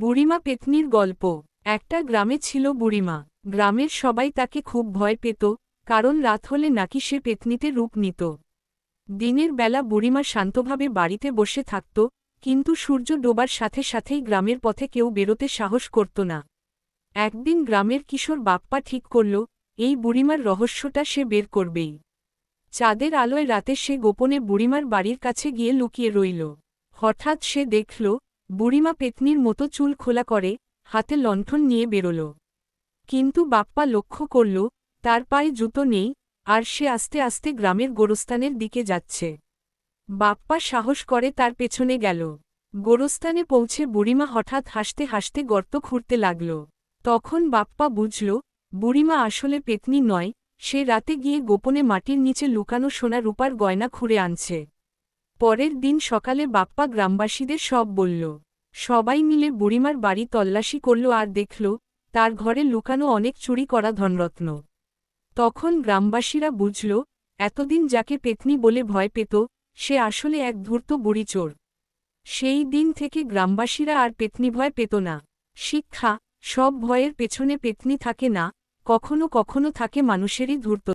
বুড়িমা পেতনির গল্প। একটা গ্রামে ছিল বুড়িমা। গ্রামের সবাই তাকে খুব ভয় পেত, কারণ রাত হলে নাকি সে পেতনিতে রূপ নিত। দিনের বেলা বুড়িমা শান্তভাবে বাড়িতে বসে থাকত, কিন্তু সূর্য ডোবার সাথে সাথেই গ্রামের পথে কেউ বেরোতে সাহস করত না। একদিন গ্রামের কিশোর বাপ্পা ঠিক করল, এই বুড়িমার রহস্যটা সে বের করবেই। চাঁদের আলোয় রাতে সে গোপনে বুড়িমার বাড়ির কাছে গিয়ে লুকিয়ে রইল। হঠাৎ সে দেখল বুড়িমা পেতনির মতো চুল খোলা করে, হাতে লণ্ঠন নিয়ে বেরোল। কিন্তু বাপ্পা লক্ষ্য করল, তার পায়ে জুতো নেই, আর সে আস্তে আস্তে গ্রামের গোরস্থানের দিকে যাচ্ছে। বাপ্পা সাহস করে তার পেছনে গেল। গোরস্থানে পৌঁছে বুড়িমা হঠাৎ হাসতে হাসতে গর্ত খুঁড়তে লাগল। তখন বাপ্পা বুঝল, বুড়িমা আসলে পেতনি নয়, সে রাতে গিয়ে গোপনে মাটির নিচে লুকানো সোনা রূপার গয়না খুঁড়ে আনছে। পরের দিন সকালে বাপ্পা গ্রামবাসীদের সব বলল, সবাই মিলে বুড়িমার বাড়ি তল্লাশি করল আর দেখল, তার ঘরে লুকানো অনেক চুরি করা ধনরত্ন। তখন গ্রামবাসীরা বুঝল, এতদিন যাকে পেতনি বলে ভয় পেত, সে আসলে এক ধূর্ত বুড়ি চোর। সেই দিন থেকে গ্রামবাসীরা আর পেতনি ভয় পেত না। শিক্ষা, সব ভয়ের পেছনে পেতনি থাকে না, কখনো কখনো থাকে মানুষেরই ধূর্ত।